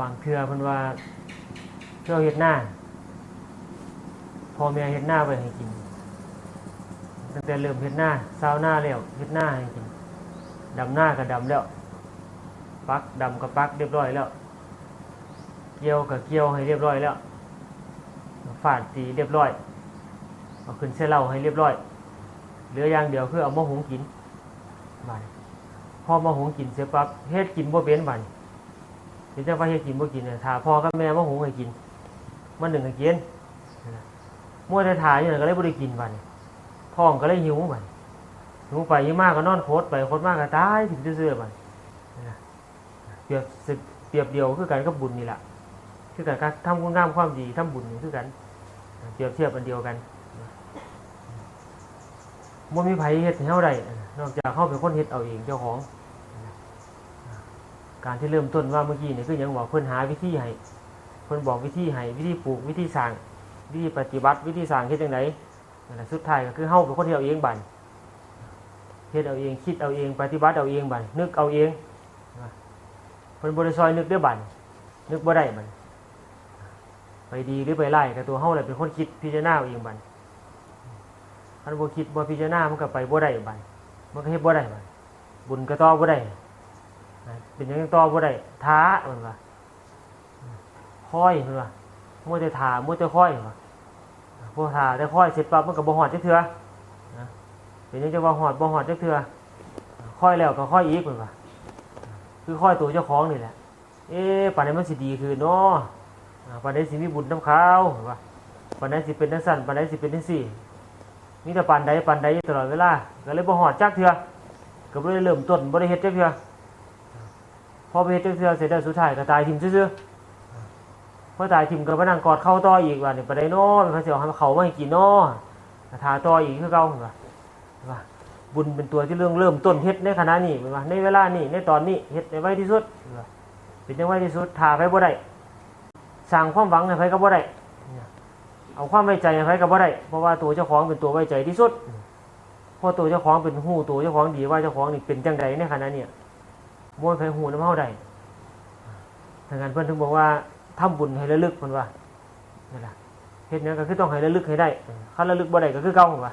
บางเทื่อเพิ่นว่าเทื่อเฮ็ดหน้าพ่อแม่เฮ็ดหน้าไว้ให้กินตั้งแต่เริ่มเฮ็ดหน้าซาวหน้าแล้วเฮ็ดหน้าให้กินดำหน้าก็ดำแล้ว ปักดำก็ปักเรียบร้อยแล้ว เกี่ยวก็เกี่ยวให้เรียบร้อยแล้วฝาดสีเรียบร้อยเอาขึ้นเส้นเหล้าให้เรียบร้อยเหลืออย่างเดียวคือเอามาหุงกินบาดนี้พอมาหุงกินเสร็จปั๊บเฮ็ดกินบ่เป็นบาดนี้ เห็นจังว่าเฮ็ดกินบ่กินเนี่ยถ้าพ่อกับแม่มาหงให้กินมันหนึ่งให้กินนั่นน่ะมัวแต่ถ่ายอยู่นั่นก็เลยบ่ได้กินบาดนี้ท้องก็เลยหิวบาดหิวไปหิวมากก็นอนโคตรไปโคตรมากก็ตายถึงซื่อๆบาดนี้นั่นน่ะเปรียบเปรียบเดียวคือกันกับบุญนี่แหละคือกันการทำคุณงามความดีทำบุญนี่คือกัน เปรียบเทียบอันเดียวกันมันมีไผเฮ็ดให้เฮาได้นอกจากเฮาเป็นคนเฮ็ดเอาเองเจ้าของ การที่เริ่มต้นว่าเมื่อกี้นี่คือยังบอกเพิ่นหาวิธีให้เพิ่นบอกวิธีให้วิธีปลูกวิธีสร้างวิธีปฏิบัติวิธีสร้างเฮ็ดจังไดนั่นแหละสุดท้ายก็คือเฮาเป็นคนเดเอาเองบัดเฮ็ดเอาเองคิดเอาเองปฏิบัติเอาเองบัดนึกเอาเองเพิ่นบ่ได้ซอยนึกเด้อบัดนึกบ่ได้บัดไปดีหรือไปไล่กับตัวเฮาแหละเป็นคนคิดพิจารณาเอาเองบัดคันบ่คิดบ่พิจารณามันก็ไปบ่ได้บัดมันก็เฮ็ดบ่ได้บัดบุญก็ต่อบ่ได้ เป็นยังต่อบ่ได้ท้าเพิ่นว่าคอยเพิ่นว่ามัวแต่ท่ามัวแต่ค่อยเพิ่นว่าพอท่าแต่คอยเสร็จปั๊บมันก็บ่ฮอดจักเทื่อเป็นยังจะว่าฮอดบ่ฮอดจักเทื่อค่อยแล้วก็ค่อยอีกเพิ่นว่าคือค่อยตัวเจ้าของนี่แหละ เอ๊ะป่านนี้มันสิดีคือเนาะอ่าปันไดสิมีบุญน้ำขาวว่าปันไดสิเป็นนังสั่นปันไดสิเป็นนังสี่มีแต่ปันใดปันใดตลอดเวลาก็เลยบ่หอดจักเถื่อก็บ่ได้เริ่มต้นบ่ได้เฮ็ดจักเถื่อ พอไปเฮ็ดจักเถื่อเสร็จแล้วสุดท้ายก็ตายทิ่มซื่อๆพอตายทิ่มก็มานั่งกอดเข้าต่ออีกว่านี่ปันไดน้อมันเขาสิเอาให้เขามาให้กินน้อทาต่ออีกคือเก่าว่าว่าบุญเป็นตัวที่เรื่องเริ่มต้นเฮ็ดในขณะนี้ว่าในเวลานี้ในตอนนี้เฮ็ดในไว้ที่สุดว่าเป็นจังไว้ที่สุดทาไปบ่ได้สร้างความหวังให้ใครก็บ่ได้เอาความไว้ใจให้ใครก็บ่ได้เพราะว่าตัวเจ้าของเป็นตัวไว้ใจที่สุดเพราะตัวเจ้าของเป็นหูตัวเจ้าของดีว่าเจ้าของนี่เป็นจังใดในขณะเนี้ย มวยไผหูน้ำเฮาได้ทางการเพิ่อนถึงบอกว่าทำบุญให้ระลึกเพิ่นว่านั่นล่ะเฮ็ดหยังก็คือต้องให้ระลึกให้ได้คันระลึกบ่ได้ก็คือเก่าเพิ่นว่า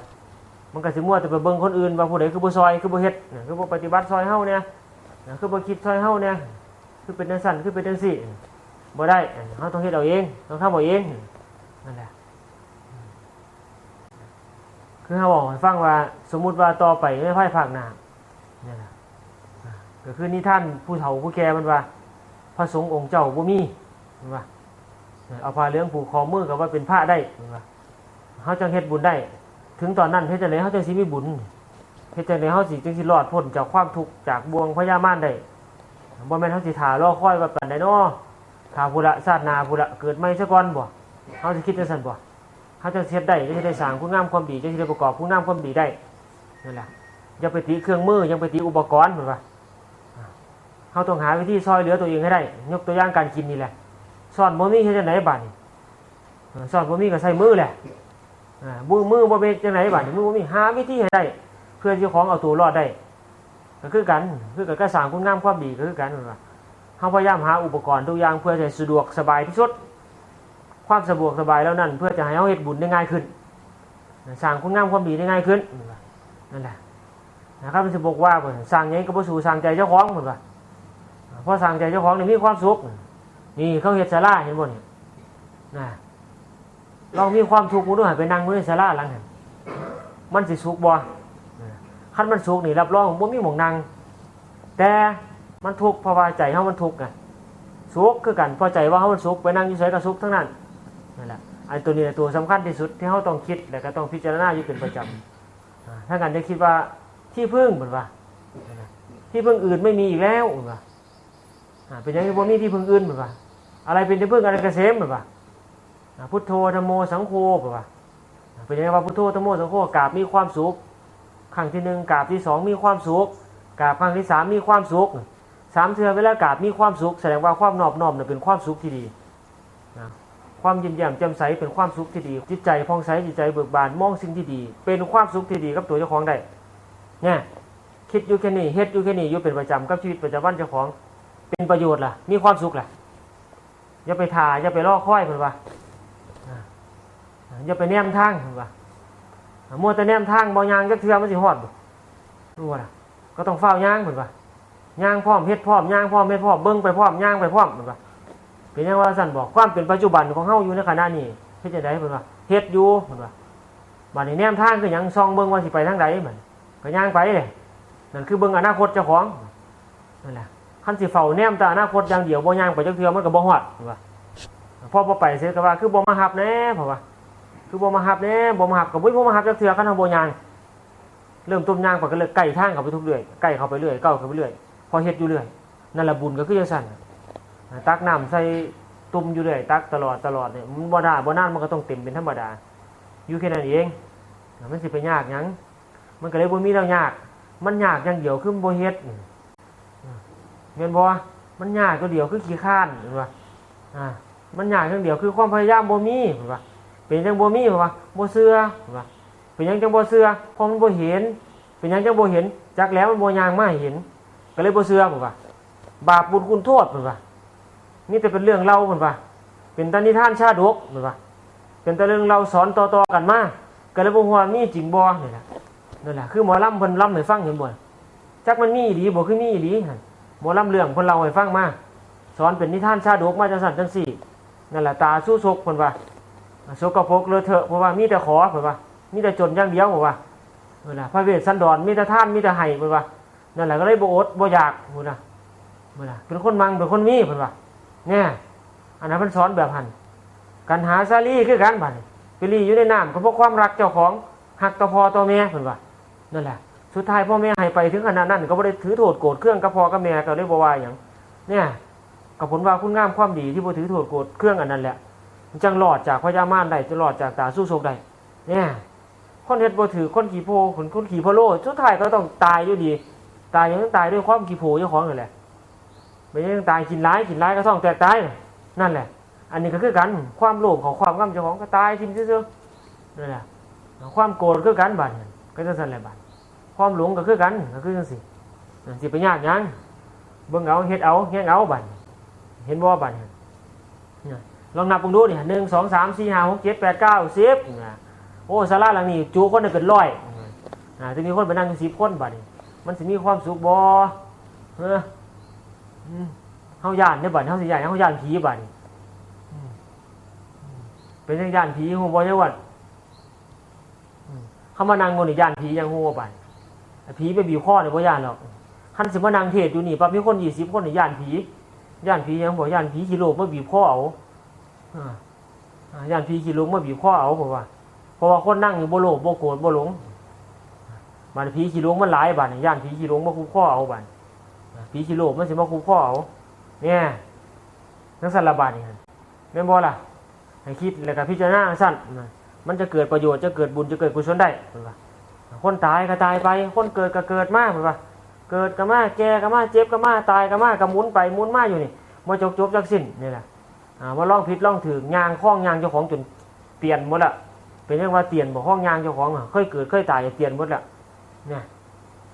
มันก็สิมัวแต่ไปเบิ่งคนอื่นว่าผู้ใดคือบ่ซอยคือบ่เฮ็ดคือบ่ปฏิบัติซอยเฮาเนี่ยคือบ่คิดซอยเฮาเนี่ยคือเป็นจังซั่นคือเป็นจังซี่บ่ได้เขาต้องเฮ็ดเอาเองต้องทำเอาเองนั่นแหละคือเขาบอกให้ฟังว่า สมมุติว่าต่อไปไม่ไพ่ภาคหน้านี่นแหละอ่า ก็คือนิท่านผู้เฒ่าผู้แก่มันว่า พระสงฆ์องค์เจ้าบ่มีมันว่าเอาผ้าเหลืองผูกคอมือกับว่าเป็นพระได้มันว่าเขาจังเฮ็ดบุญได้ ถึงตอนนั้นเฮ็ดจังไดเขาจังสิมีบุญเฮ็ดจังไดเขาสิจังสิรอดพ้นจากความทุกข์จากบ่วงพญามารได้บ่แม่นเขาสิถ่ารอคอยว่าปานใดนาะถ้าผู้ละชาตินาผู้ละเกิดไม่ซะก่อนบ่เขาจะคิดจังซั่นบ่เขาจะเฮ็ดได้จะได้สร้างคุณงามความดีจะได้ประกอบคุณงามความดีได้นั่นแหละอย่าไปติเครื่องมือยังไปติอุปกรณ์เหมือนว่า เขาต้องหาวิธีซอยเหลือตัวเองให้ได้ ยกตัวอย่างการกินนี่แหละสอนบ่มีเฮ็ดจังไดบัดนี้เออสอนบ่มีก็ใช้มือแหละอ่ามือมือบ่เป็นจังไดบัดนี้มือบ่มีหาวิธีให้ได้ เพื่อที่เจ้าของเอาตัวรอดได้ก็คือกันคือกับการสร้างคุณงามความดีก็คือกันห้อนว่าเขาพยายามหาอุปกรณ์ทุกอย่างเพื่อจะสะดวกสบายที่สุด ความสะดวกสบายแล้วนั่น เพื่อจะให้เขาเฮ็ดบุญได้ง่ายขึ้นสร้างคุณงามความดีได้ง่ายขึ้นนั่นแหละนะครับมันจะบอกว่าสร้างยังก็บ่สู่สร้างใจเจ้าของเหมือนว่า พราะสร้างใจเจ้าของนี่มีความสุข นี่เขาเฮ็ดศาลาเห็นบ่เนี่ยนะลองมีความทุกข์มึงด้วยไปนั่งอยู่ในศาลาหลังนั้นมันสิสุขบ่คันมันสุขนี่รับรองบ่มีหมองนั่งแต่มันทุกข์เพราะว่าใจเฮามันทุกข์ไงสุขคือกันพอใจว่าเฮามันสุขไปนั่งอยู่ไสก็สุขทั้งนั้นนั่นแหละไอันตัวนี้ตัวสำคัญที่สุดที่เฮาต้องคิดและก็ต้องพิจารณาอยู่เป็นประจำถ้ากันจะคิดว่าที่พึ่งเหมือนว่านั่นน่ะที่พึ่งอื่นไม่มีอีกแล้วเหมือนว่า เป็นอย่างนี้บ่มีที่พึ่งอื่นเหมือนว่าอะไรเป็นที่พึ่งอะไรเกษมเหมือนว่าพุทโธธรรมโมสังโฆเหมือนว่าเป็นอย่างนี้ว่าพุทโธธรรมโมสังโฆกราบมีความสุขครั้งที่หนึ่งกราบที่สองมีความสุขกราบครั้งที่สามมีความสุขสามเทือเวลากราบมีความสุข แสดงว่าความนอบน้อมเป็นความสุขที่ดีนะความยิ้มแย้มแจ่มใสเป็นความสุขที่ดี จิตใจผ่องใสจิตใจเบิกบานมองสิ่งที่ดี เป็นความสุขที่ดีกับตัวเจ้าของได้เนี่ยคิดอยู่แค่นี้เฮ็ดอยู่แค่นี้อยู่เป็นประจำกับชีวิตประจำวันเจ้าของ เป็นประโยชน์ล่ะ มีความสุขล่ะอย่าไปทาอย่าไปล่อค่อยเพิ่นว่าอย่าไปแนมทางเพิ่นว่ามัวแต่แนมทางบ่ยางจักเทือมันสิฮอดบ่รู้ว่าล่ะ ก็ต้องเฝ้าย่างเพิ่นว่าย่างพร้อมเฮ็ดพร้อมย่างพร้อมเฮ็ดพร้อมเบิ่งไปพร้อมย่างไปพร้อมเพิ่นว่าเป็นหยังว่าซั่นบอกความเป็นปัจจุบันของเฮาอยู่ในขณะนี้เฮ็ดจังไดเพิ่นว่าเฮ็ดอยู่เพิ่นว่าบัดนี้แนมทางคือหยังซองเบิ่งว่าสิไปทางใดบัดก็ย่างไปเลยนั่นคือเบิ่งอนาคตเจ้าของนั่นแหละ คันสิเฝ้าแนมแต่อนาคตอย่างเดียวบ่ย่างไปจักเทื่อมันก็บ่ฮอดว่าพอบ่ไปเสียก็ว่าคือบ่มาฮับแน่เพราะว่าคือบ่มาฮับแน่บ่มาฮับก็บ่บ่มาฮับจักเทื่อคันทาบ่ย่างเริ่มต้นย่างไปก็เลยใกล้ทางเข้าไปทุกเรื่อยใกล้เข้าไปเรื่อยเก้าเข้าไปเรื่อยพอเฮ็ดอยู่เรื่อยนั่นแหละบุญก็คือจังซั่นตักน้ำใส่ตุ่มอยู่เรื่อยตักตลอดตลอดเนี่ยมันบ่ได้บ่นานมันก็ต้องเต็มเป็นธรรมดาอยู่แค่นั้นเองมันสิไปยากหยังมันก็เลยบ่มีแล้วยาก มันยากอย่างเดียวคือบ่เฮ็ด เงินบ่มันยากตัวเดียวคือขี้ข้านเห็นป่อ่ามันยากอย่างเดียวคือความพยายามบ่มีเห็นป่เป็นจังบ่มีเห็นป่บ่เชื่อเห็นป่เป็นยังจังบ่เชื่อพราะมันบ่เห็น เป็นยังจังบ่เห็นจักแล้วมันบ่ยางมาเห็น ก็เลยบ่เชื่อเห็นป่บาปบุญคุณโทษเห็นป่นี่แต่เป็นเรื่องเล่าเห็นป่เป็นตานิทานชาดกเห็นป่เป็นแต่เรื่องเราสอนต่อๆกันมาก็เลยบ่ฮู้ว่ามีจริงบ่นี่แหละนั่นแหละคือหมอลำเพิ่นลำให้ฟังเห็นบ่จักมันมีอีหลีบ่คือมีอีหลีหั่น หมอลำเรื่องคนเราให้ฟังมาสอนเป็นนิทานชาดกมาจังสันจังสี่นั่นแหละตาสู้ซกคนว่าสกปรกเลอะเทอะเพราะว่ามีแต่ขอเพิ่นว่ามีแต่จนย่างเดียวเพิ่นว่านั่นแหละพระเวสสันดรมีแต่ท่านมีแต่ไห้เพิ่นว่านั่นแหละก็เลยโบอดโบอยากพุ่นน่ะเพิ่นน่ะเป็นคนมังเป็นคนมีเพิ่นว่าเนี่ยอันนั้นเพิ่นสอนแบบหันกันหาซาลีคือกันบันไปรีอยู่ในน้ำก็เพราะความรักเจ้าของหักต่อพ่อต่อแม่เพิ่นว่านั่นแหละ สุดท้ายพ่อแม่ให้ไปถึงขนาดนั้น ก็ไม่ได้ถือโทษโกรธเครื่องกับพ่อกับแม่ก็เลยบ่ว่าอย่างเนี่ยกับผลว่าคุณงามความดีที่บ่ถือโทษโกรธเครื่องอันนั้นแหละจังหลอดจากพญามารได้จะหลอดจากตาสู้โศกได้เนี่ยคนเฮ็ดบ่ถือคนขี่โพคนคนขี่โพโลสุดท้ายก็ต้องตายอยู่ดี ตายยังต้องตายด้วยความขี่โพเจ้าของนั่นแหละไม่ใช่ต้องตายกินร้ายกินร้ายก็ต้องแตกตายนั่นแหละ อันนี้ก็คือกันความโลภของความงามเจ้าของก็ตายทิ้งซื่อๆนั่นแหละความโกรธคือกันบัดก็จะสั่นแหละบัด ความหลงก็คือกันก็คือจังซี่สิไปยากยังเบิ่งเอาเฮ็ดเอาเฮ็ดเอาบัดเห็นบ่บัดเนี่ยลองนับเบิ่งดูนี่หนึ่งสองสามสี่ห้าหกเจ็ดแปดเก้าสิบโอ้ศาลาหลังนี้จุคนเป็นร้อยจะมีคนไปนั่งสิบคนบัดนี้มันสิมีความสุขบ่เอออืมเฮาย่านเนี่ยบัดนี้เฮาสิย่านเฮาย่านผีบัดนี้อืมอืมเป็นจังย่านผีฮู้บ่จังว่าอืมเขามานั่งบนย่านผียังฮู้บ่บัด ผีไปบีบคอเนี่ยบ่ย่านหรอกคันสิมานางเทศอยู่นี่ปั๊บมีคนยี่สิบคนนี่ย่านผีย่านผียังบอกย่านผีขี้โลกมาบีบคอเอาย่านผีขี้โลกมาบีบคอเอาผมว่าเพราะว่าคนนั่งอยู่บ่โลภบ่โกรธบ่หลงบานผีขี้โลกมันหลายบานย่านผีขี้โลกมาคุกคอเอาบานผีขี้โลกมันสิมาคุกคอเอาเนี่ยนักสันละบาดนี่หั่นแม่นบ่ล่ะให้คิดแล้วก็พิจารณาสั้นมันจะเกิดประโยชน์จะเกิดบุญจะเกิดกุศลได้เพิ่นว่า คนตายก็ตายไป คนเกิดก็เกิดมากเหมือนว่าเกิดก็มาแก่ก็มาเจ็บก็มาตายก็มาก็หมุนไปหมุนมาอยู่นี่มาจบจบจากสิ้นนี่แหละว่าล่องผิดล่องถือยางคล้องยางเจ้าของจนเตียนหมดละเป็นยังว่าเตียนบ่คล้องยางเจ้าของอะเคยเกิดเคยตายเตียนหมดละเนี่ย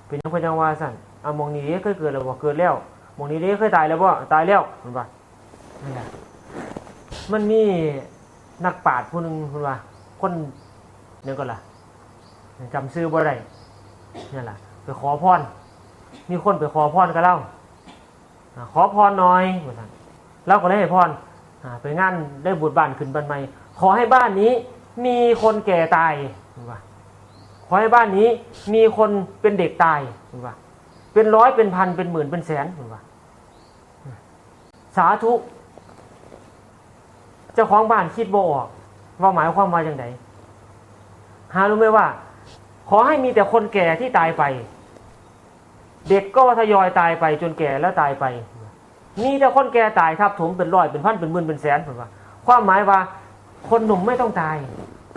เป็นยังพยังว่าสั่นอ่ามองนี้เด้เคยเกิดแล้วบ่เกิดแล้วมองนี้เด้เคยตายแล้วบ่ตายแล้วเหมือนว่านั่นแหละมันมีนักปราชญ์ผู้หนึงเพิ่นว่า คนเดี๋ยก่อนล่ะ จำซื้อบ่ได้นี่แหละไปขอพรมีคนไปขอพรกับเราอ่าขอพรน่อยว่าซั่นเราก็เลยให้พรไปงานได้บุญบ้านขึ้นบ้านใหม่ขอให้บ้านนี้มีคนแก่ตายว่าขอให้บ้านนี้มีคนเป็นเด็กตายว่าเป็นร้อยเป็นพันเป็นหมื่นเป็นแสนว่าสาธุเจ้าของบ้านคิดบ่ออก ว่าหมายความว่าอย่างไรหารู้ไหมว่า อให้มีแต่คนแก่ที่ตายไป เด็กก็ทยอยตายไปจนแก่แล้วตายไป มีแต่คนแก่ตายทับถมเป็นร้อยเป็นพันเป็นหมื่นเป็นแสนผมว่า ความหมายว่าคนหนุ่มไม่ต้องตาย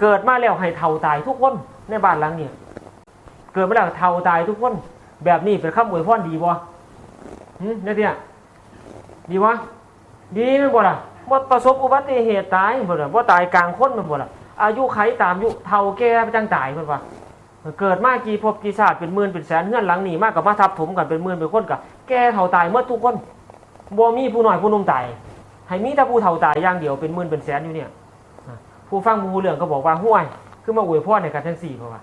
เกิดมาแล้วให้เท่าตายทุกคนในบ้านหลังนี้เกิดมาแล้วเท่าตายทุกคนแบบนี้เป็นคำอวยพรดีบ่หืมเนี่ยเนี่ยดีวะดีมันบ่ล่ะว่าประสบอุบัติเหตุตายบ่ล่ะว่าตายกลางคนมันบ่ล่ะอายุไขตามอายุเท่าแก่จังตายเพิ่นว่า เกิดมากี่ภพกี่ชาติเป็นหมื่นเป็นแสนเฮือนหลังหนีมากกับมาทับถมกันเป็นหมื่นเป็นคนกับแก่เท่าตายเมื่อทุกคนบ่มีผู้หน้อยผู้นุ่มตายให้มีแต่ผู้เฒ่าตายอย่างเดียวเป็นหมื่นเป็นแสนอยู่เนี่ยผู้ฟังหมูเรื่องก็บอกว่าห้วยคือมาอวยพรในการทั้งสี่เพราะว่า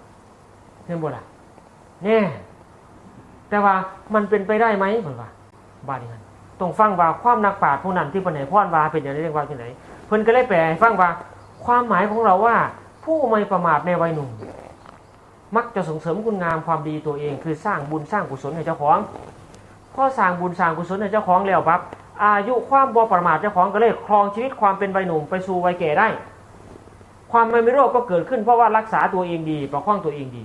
เห็นบ่ล่ะเนี่ยแต่ว่ามันเป็นไปได้ไหมเพิ่นว่าบาดนี้กันต้องฟังว่าความนักปราชญ์ผู้นั้นที่เพิ่นให้พรว่าเป็นอย่างไรเรียกว่าจังไดเพิ่นก็เลยแปลให้ฟังว่าความหมายของเราว่า ผู้ไม่ประมาทในวัยหนุ่ม มักจะส่งเสริมคุณงามความดีตัวเอง คือสร้างบุญสร้างกุศลให้เจ้าของพอสร้างบุญสร้างกุศลให้เจ้าของแล้วปั๊บอายุความบ่ประมาทเจ้าของก็เลยครองชีวิตความเป็นวัยหนุ่มไปสู่วัยแก่ได้ ความไม่มีโรคก็เกิดขึ้นเพราะว่ารักษาตัวเองดีประคองตัวเองดี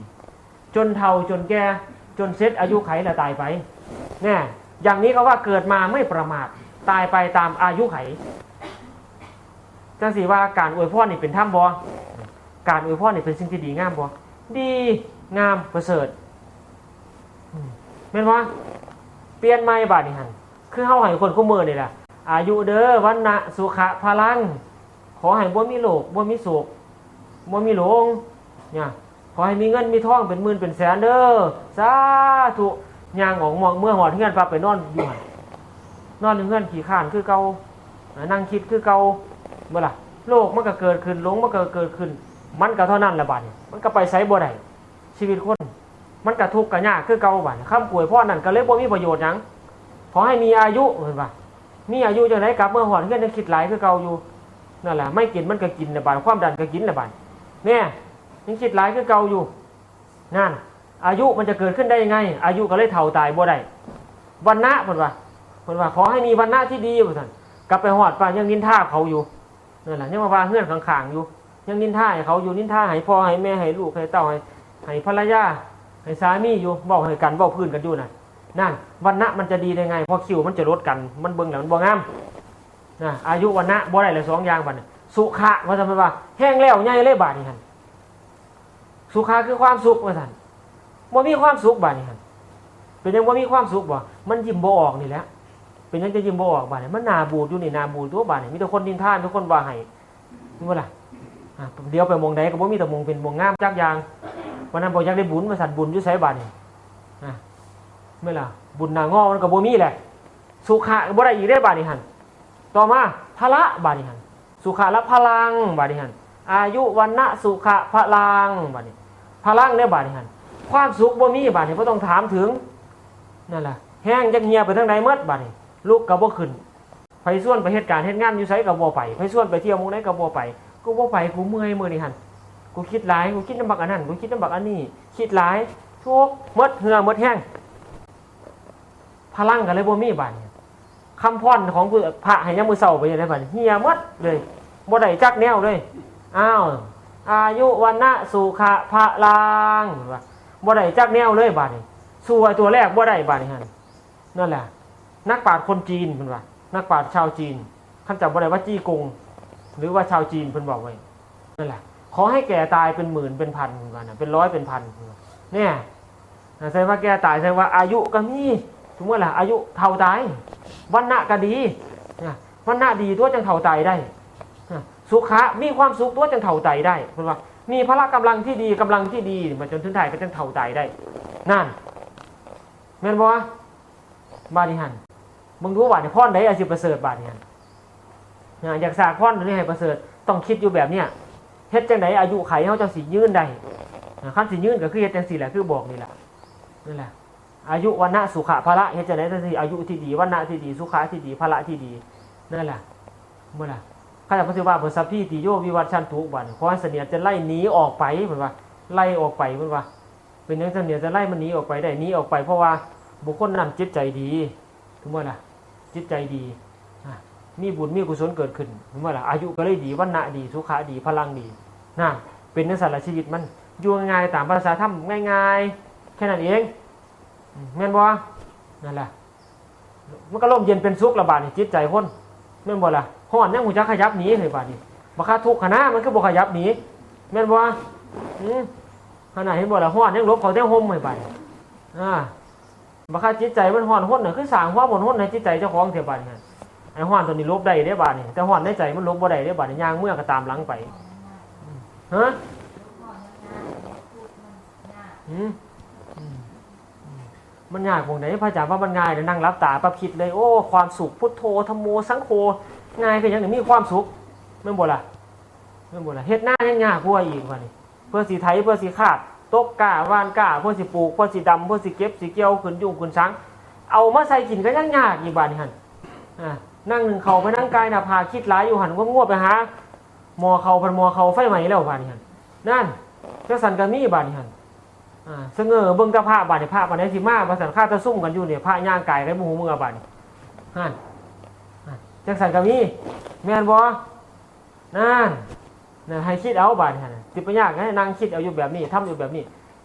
จนเฒ่าจนแก่จนเซตอายุไขและตายไปแน่อย่างนี้ก็ว่าเกิดมาไม่ประมาทตายไปตามอายุไขจังสีว่าการอวยพรนี่เป็นถ้ำบอการอวยพรนี่เป็นสิ่งที่ดีงามบอ ดีงามประเสริฐอืมแม่นว่าเปลี่ยนไม่บาดนี่หันคือเฮาให้คนคู่มือนี่แหละอายุเด้อวันนะสุขะพลัง ขอให้บ่มีโรคบ่มีโศกบ่มีหลงเนี่ยขอให้มีเงินมีทองเป็นหมื่นเป็นแสนเด้อสาธุย่างออกมองเมื่อหอดเฮือนปั๊บไปนอนอยู่หันนอนอยู่เฮือนขี้ข้านคือเกานั่งคิดคือเกาเมื่อล่ะโลกมันก็เกิดขึ้นหลงมันก็เกิดขึ้น มันก็เท่านั้นแหละบาดนี้มันก็ไปไสบ่ได้ชีวิตคน มันก็ทุกข์ก็ยากคือเก่าบาดนี้คำป่วยพ่อนั่นก็เลยบ่มีประโยชน์ยังขอให้มีอายุเห็นป่ะมีอายุจังไดกลับเมื่อหอดเฮือนยังคิดหลายคือเก่าอยู่นั่นแหละไม่กินมันก็กินนะบาดความดันก็กินนะบาดเนี่ยยังคิดหลายคือเก่าอยู่นั่นอายุมันจะเกิดขึ้นได้ยังไง อายุก็เลยเท่าตายบ่ได้วันณะเพิ่นว่าเพิ่นว่าขอให้มีวันณะที่ดีว่าซั่นกลับไปหอดป่ายังนินท่าเขาอยู่นั่นแหละยังมาว่าเฮื่อนข้างๆอยู่ ยังนินท่าให้เขาอยู่นินท่าให้พ่อให้แม่ให้ลูกให้เต้าให้ให้ภรรยาให้สามีอยู่บอกให้กันบอกพื้นกันอยู่น่ะนั่นวันณะมันจะดีได้ไงพอคิวมันจะลดกันมันเบิ่งแล้วมันบ่งามนะอายุวันนะบ่ได้เลยสองอย่างบัดสุขะว่าซั่ว่าแห้งแล้วใหญ่เลยบาดนี้หั่นสุขะคือความสุขว่าซั่นบ่มีความสุขบาดนี้หั่นเป็นยังบ่มีความสุขบ่มันยิ้มบ่ออกนี่แหละเป็นยังจะยิ้มบ่ออกบาดนี้มันนาบูดอยู่นี่นาบูดตัวบาดนี้มีแต่คนดินทานทุกคนว่าให้นี่ว่าล่ะ เดี๋ยวไปมองใดก็บ่มีแต่มองเป็นมองงามจักอย่างวันนั้นบ่อยากได้บุญมาสั่นบุญยู่ไสบาดนี้อะไม่ล่ะ บุญนางอมันก็บ่มีแหละ สุขะก็บ่ได้อีกได้บาดนี้หั่นต่อมาพละบาดิหันสุขะและพลังบาดิหันอายุวันนะสุขะพลังบาดิพลังเนี่ยบาดิหันความสุขบ่มีบาดิบ่ต้องถามถึงนั่นแหละแห้งจักเงียบไปทางใดเมื่อบาดิลูกกับบ่ขึ้นไปส่วนไปเหตุการณ์เหตุงานยู่ไสกับบ่ไปไปส่วนไปเที่ยวมู่ไหนกับบ่ไป กูบ่าไปกูเมื่อยมือนี้หันกูคิดหลายกูคิดน้ำบักอันนั้นกูคิดน้ำบักอันนี้ คิดหลายทุกมดเหือมดแห้งพลังก็เลยบ่มีบาดิคำพ่อนของผู้พระให้ยามือเศร้าไปยังไงบ้างเฮียมดเลยบ่ได้จักแนวเลยอ้าวอายุวันนะสุขะพระลางบ่ได้จักแนวเลยบาดนี้สู้ไอตัวแรกบ่ได้บาดนี้ฮะนั่นแหละ นักปราชญ์คนจีนเพิ่นว่านักปราชญ์ชาวจีนท่านจำบ่ได้ว่าจี้กง หรือว่าชาวจีนเพิ่นบอกไว้นั่นแหละขอให้แก่ตายเป็นหมื่นเป็นพันเหมือนกันนะเป็นร้อยเป็นพันเนี่ยแสดงว่าแก่ตายแสดงว่าอายุก็มีสมมติล่ะอายุเท่าตายวันณะก็ดีวันณะดีตัวจังเท่าใจได้สุขะมีความสุขตัวจังเท่าใจได้เพราะว่ามีพละกำลังที่ดีกำลังที่ดีมาจนถึงไทายก็จังเท่าใจได้ นั่นแม่นบ่วะบาดิหันมึงรู้ว่าเนี่ยพ่อนได้อาชีพประเสริฐบาดิหัน อยากสากพ่อนนี่ให้ประเสริฐต้องคิดอยู่แบบเนี้ยเฮ็ดจังไดอายุไขเขาจังสิยืนได้ขั้นสิยืนก็คือเฮ็ดจังสี่แหละคือบอกนี่แหละนั่แหละ อายุวันนะสุขะพละเฮ็ดจะไหนทันทีอายุที่ดีวันนะที่ดีสุขะที่ดีพละที่ดีนั่นแหละเมื่อไหร่ข้าพเจ้าว่าเบอร์สัพพี่ติโยวิวัชชันทุกวันขอให้เสนียจะไล่หนีออกไปเหมือนว่า ไล่ออกไปเหมือนว่า เป็นยังเสนียจะไล่มันหนีออกไปได้หนีออกไปเพราะว่าบุคคลนั้นจิตใจดี ถึงเมื่อไหร่จิตใจดี มีบุญมีกุศลเกิดขึ้นเมื่อไหร่อายุก็เลยดีวันนะดีสุขะดีพลังดีน่ะเป็นนักสารชีวิตมันอยู่ง่ายๆตามภาษาธรรมง่าย ๆ แค่นั้นเองแม่นบ่นั่นแหละมันก็ล่มเย็นเป็นสุขระบาดนี่จิตใจคนแม่นบ่ล่ะห้อนยังหูจักขยับหนีเลยบาดนี้บ่ค่าทุกขนาดมันคือบ่ขยับหนีแม่นบ่อืมขนาดเห็นบ่ล่ะห้อนยังลบเขาแต่ห่มให้บาดนี้อ่าบ่ค่าจิตใจมันห้อนห้นน่ะคือสางความบ่นห้นในจิตใจเจ้าของเสียบาดนี้ ไอ้ห้อนตัวนี้ลบได้เด้บาดนี้แต่ห้อนในใจมันลบบ่ได้เด้บาดนี้ย่างเมื่อก็ตามหลังไปฮะมันยากวงไหนพระอาจารย์ว่ามันง่ายเดี๋ยวนั่งรับตาประคิดเลย โอ้ ความสุขพุทโธธรรมโมสังโฆง่ายคือหยังหนี่งมีความสุขแม่บ่ละแม่บ่ละเฮ็ดหน้ายังยากกว่าอีกว่านี่เพื่อสิไถเพื่อสิขาดตกกาว่านกาเพื่อสิปลูกเพื่อสิดำเพื่อสิเก็บสิเกี่ยวขึ้นยุ่งขึ้นช้างเอามาใส่กินก็ยังยากอีกบาดนี่หั่นอ่า นั่งหนึ่งเขาไปนั่งกายหน้าผาคิดหลายอยู่หั่นง่วงไปหาหมอเขาพันหมอเขาไฟไหม้แล้วบาดนี่หันนั่นเจังสันก็มีบาดนี่หันอ่าเสงอเบิ่งตะภาพบาดนี่ภาพอันไหนสิมาภาษาข้าตะซุ่มกันอยู่เนี่ยพระย่างกายไร้หูมือบาดนี่ฮันฮั่นจังสันก็มีแม่นบ่นั่นนั่นให้คิดเอาบาดนี่หันสิไปยากให้นั่งคิดเอาอยู่แบบนี้ทำอยู่แบบนี้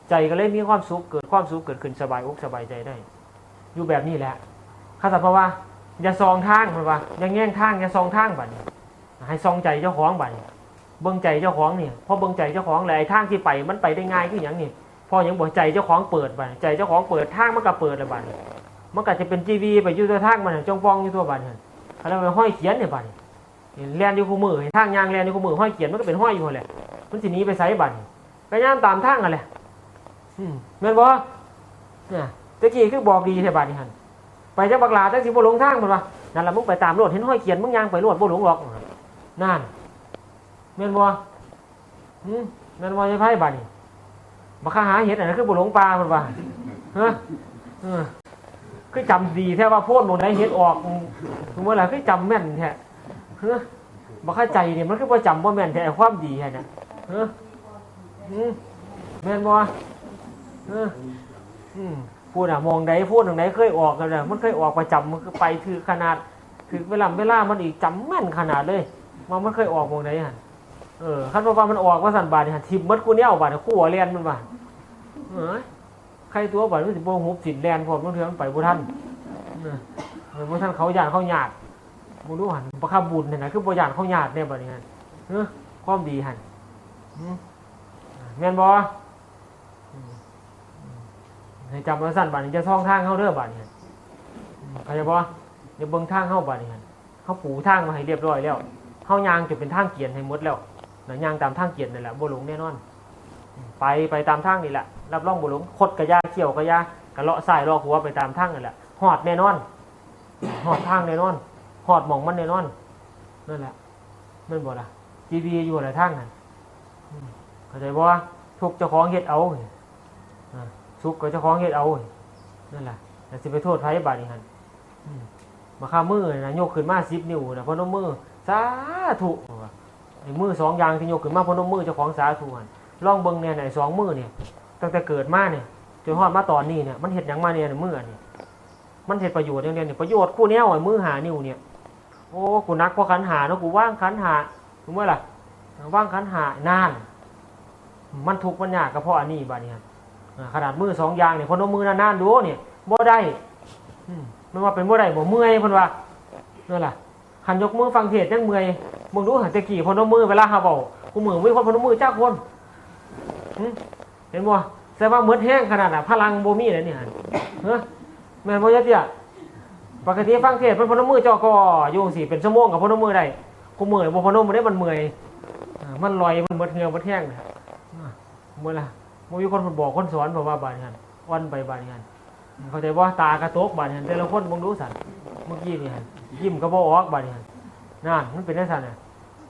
ใจก็เลยมีความสุขเกิดความสุขเกิดขึ้นสบายอกสบายใจได้ อยู่แบบนี้แหละข้าสัตว์เพราะว่า อย่าซองทางเพราะว่าอย่าแง่งทางอย่าซองทางบาดนี่ให้ซองใจเจ้าของบาดนี่เบิ่งใจเจ้าของนี่พอเบิ่งใจเจ้าของแล้วไอ้ทางที่ไปมันไปได้ง่ายขึ้นอหย่างนี้พอยังบอกใจเจ้าของเปิดไปใจเจ้าของเปิดทางมันก็เปิดเลยบัดนี้มันก็จะเป็นจีวีไปอยู่ตัวทางมันน่ะจ้องปองอยู่ตัวบัดนี้แล้วมันห้อยเขียนเนี่ยบัดนี้แลนอยู่คู่มือทางยางแลนอยู่คู่มือห้อยเขียนมันก็เป็นห้อยอยู่คนแหละมันสินี้ไปไสบัดนี้ก็ย่ามตามทางกันแหละอืมแม่นบ่เนี่ยตะกี้คือบอกดีแท้บัดนี้หั่น ไปจักบักลาจักสิบ่หลงทางมันว่านั่นละมึงไปตามรถเห็นห้อยเขียนมึงย่างไปรถบ่หลงหรอกนั่นแม่นบ่อืมแม่นบ่ใช่ไผบันี้มาข้าหาเห็ดอันนั้นคือบุหลงปลามันว่าฮะเออคือจำดีแท้ว่าพูดหมดไหนเห็ดออกเมื่อไหร่คือจำแม่นแท้เฮ้ยมาข้าใจเนี่ยมันคือว่าจำว่าแม่นแท้ความดีแท้เนี่ยเฮ้ยอืมแม่นบ่เอออืม พูดอะมองใดพูดตรงไหนเคยออกกันเลยมันเคยออกประจำมันคือไปถือขนาดถือเวลาเวลามันอีกจำแม่นขนาดเลยมันมันเคยออกมองไหนฮะเออคันว่ามันออกว่าสันบาทเนี่ยทิมมัดกูเนี่ยเอาบาทเนี่ยคู่หัวเรียนมันบาทเอ้ยใครตัวบาทมันสิบ่หุบสินแลนพอมันเถื่อนไปบ่ทันเออเออบ่ทันเขาหยาดเขาหยาดบ่รู้หันประคับบุญเนี่ยนะคือบ่หยาดเขาหยาดเนี่ยบัดนี้หั่นเออความดีหันอืมแม่นบอ ให้จำว่าสั่นบาทนี้จะท่องทางเข้าเด้อบาทนี้หั่นอืมเข้าใจบ่อย่าเบิ่งทางเข้าบาทนี้หั่นเขาปูทางมาให้เรียบร้อยแล้วเฮายางจะเป็นทางเกียนให้หมดแล้วหนังยางตามทางเกียร์นี่แหละบ่หลงแน่นอน ไปไปตามทางนี่แหละรับรองบ่หลงคดกระยาเขี่ยวกระยากระเลาะสายเลาะหัวไปตามทางนั่นแหละหอดแน่นอนหอดทางแน่นอนหอดหมองมันแน่นอนนั่นแหละนั่นบ่ละจีวีอยู่หลายทางนั่นเข้าใจบ่ทุกเจ้าของเฮ็ดเอา อ่าสุกก็เจ้าของเฮ็ดเอานั่นแหละแต่สิไปโทษไผบาดนี้หั่นอืมาข้ามือนะโยกขึ้นมา10นิ้วนะพนมมือสาธุไอ้มือสองอยางที่โยกขึ้นมาพนมมือเจ้าของสาธุหันลองเบิ่งเนี่ยไหนสองมือเนี่ยตั้งแต่เกิดมาเนี่ยจนฮอดมาตอนนี้เนี่ยมันเห็ดหยังมาเนี่ยมืออันนี้มันเห็ดประโยชน์อย่างเดียวเนี่ยประโยชน์คู่เนี้ยไอ้มือหานิ้วเนี่ยโอ้กูนักกว่าขันหาเนาะกูว่างขันหาถูกไหมล่ะว่างขันหานาน มันทุกข์มันยากก็เพราะอันนี้บาดนี่ยอ่า ขนาดมือสองอยางเนี่ยพนมมือนานๆดูเนี่ยบ่ได้มไม่ว่าเป็นบ่ได้บ่เมื่อยเพิ่นว่านั่นล่ะขันยกมือฟังเทศยังเมื่อยมึงรู้หันตะกี้พนมมือเวลาหาเบากูมือไม่คนพนมมือจ้าคนเห็นบ่แสดงว่าเมือแห้งขนาดน่ะพลังโบมีเลยเนี่หันเฮ้ยแม่นบ่ยัดเตี้ยปกติฟังเทศเพิ่นพนมมือจอก็โยงสิเป็นชั่วโมงกับพนมมือได้กูมือบ่พนมมือได้มันเมื่อยมันลอยมันเมือเหงือมันแห้งน่ะอ่าเมื่อล่ะ มีคนเพิ่นบอกคนสอนบอกว่าบาดหันวันไปบาดหันเขาใจบ่าตากระตกบาดหันแต่ละคนมึงรู้สั่นเมื่อกี้นี่หันยิ้มก็บ่ออกบาดหันนั่นมันเป็นได้สันน่ะ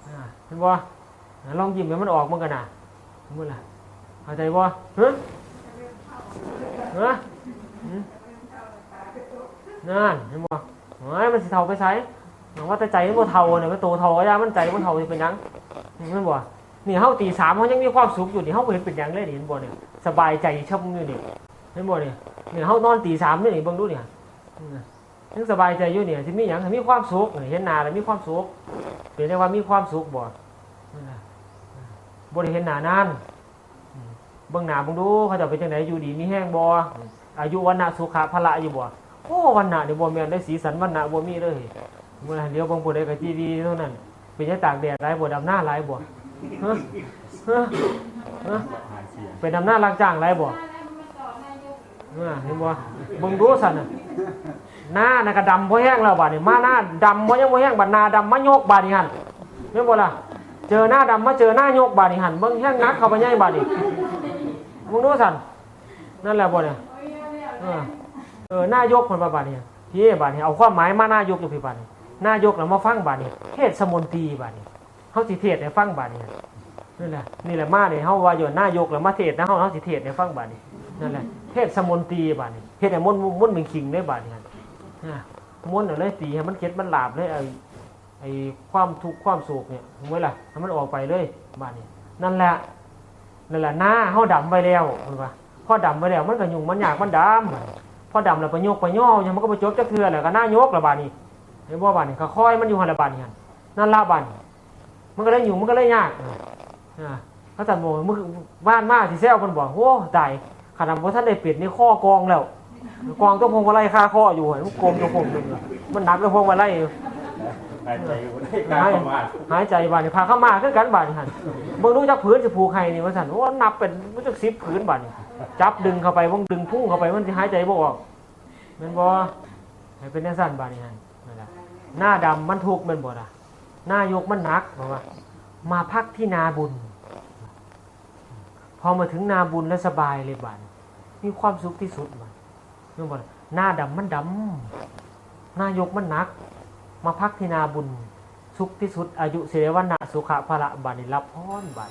อ่าเห็นบ่าลองยิ้มให้มันออกมันกันน่ะมึงล่ะเข้าใจบ่ฮะฮะหืมนั่นเห็นบ่เฮ้ยมันสิเทาไปไสหวังว่าแต่ใจมันเทาเนี่ยมันโตเทาก็ยามันใจมันเทาสิเป็นยังเห็นบ่ นี่เฮาตีสามเฮายังมีความสุขอยู่นี่เฮาบ่เห็นเป็นหยังเลยนี่เห็นบ่เนี่ยสบายใจช่ำอยู่นี่เห็นบ่เนี่ยนี่ยเฮานอนตีสามนี่นี่เบิ่งดูเนี่ยยังสบายใจอยู่เนี่ยสิมีหยังมีความสุขเห็นหน้าแล้วมีความสุขเป็นได้ว่ามีความสุขบ่บ่ได้เห็นหน้านานเบิ่งหน้าเบิ่งดูเขาจะเป็นจังไดอยู่ดีมีแห้งบ่อายุวันนะสุขะพละอยู่บ่โอ้วันนะนี่บ่แม่นได้สีสันวันนะบ่มีเลยเมื่อเดี๋ยวบางผู้ใดก็ทีวีเท่านั้นเป็นจังตากแดดหลายบ่ดำหน้าหลายบ่ ฮะฮะฮะเป็นดำหน้าล้างจ้างหลายบ่เออเห็นบ่เบิ่งดูสั่นน่ะหน้าน่ะก็ดำบ่แห้งแล้วบัดนี้มาหน้าดำบ่ยังบ่แห้งบัดหน้าดำมาโยกบัดนี้หั่นแม่นบ่ล่ะเจอหน้าดำมาเจอหน้าโยกบาดนี่หันเบิ่งแห้งนักเข้าไปใหญ่บาดนี่มึงดูสั่นนั่นแหละบ่เนี่ยเออหน้ายกคนบาบาดนี่พี่บาดนี่เอาความหมายมาหน้ายกอยู่พี่บาดนี่นายกแล้วมาฟังบาดนี้เทศสมนตรีบาดนี้ เฮาสิเทศให้ฟังบาดนี้นั่นแหละนี่แหละมาเนี่ยเฮาว่าอยู่นายกแล้วมาเทศนะเฮาเฮาสิเทศให้ฟังบาดนี้นั่นแหละเทศสมนตีบาดนี้เฮ็ดให้มนต์มนต์เป็นคิงได้บาดนี้นะมนต์เอาเลยตีให้มันเก็ดมันหลาบเลยไอ้ไอ้ความทุกข์ความโศกเนี่ยเห็นไหมล่ะให้มันออกไปเลยบาดนี้นั่นแหละนั่นแหละหน้าเฮาดำไปแล้วเห็นปะพอดำไปแล้วมันก็ยุ่งมันยากมันดำพอดำแล้วไปโยกไปย่อยังมันก็ไปจบจักเทื่อแหละก็หน้าโยกละบาดนี้เห็นบ่บาดนี่ก็ค่อยมันอยู่หันละบาดนี่นนั่นละบาดนี่ มันก็เลยอยู่มันก็เลยยากอ่าพระจันทร์บอกมึงบ้านมากที่แซวมันบอกโอ้ตายขนาดว่าท่านได้เปลี่ยนนี่ข้อกองแล้วกองต้องพวงมาลัยคาข้ออยู่หั่นมันโกงตัวผมหนึงอะมันหนักเลยพวงมาลัยหายใจอยู่ได้กล้าประมาทหายใจบาดนี่พาเข้ามาคือกันบาดนี่หั่นเบิ่งรู้จักผืนสิผูกให้นี่ว่าซั่นโอ้นับเป็นรู้จัก10ผืนบาดนี่จับดึงเข้าไปบ่งดึงพุ่งเข้าไปมันสิหายใจบ่ออกแม่นบ่ให้เป็นจังซั่นบาดนี่หั่นนั่นล่ะหน้าดำมันทุกข์แมันบ่ล่ะห น้ายกมันหนักบอกว่า มาพักที่นาบุญ พอมาถึงนาบุญแล้วสบายเลยบันมีความสุขที่สุดบัดเรื่องบ่ล่ะหน้าดำมันดำหน้ายกมันหนัก มาพักที่นาบุญ สุขที่สุดอายุเสวันนะสุขะพระบันรับพรบัน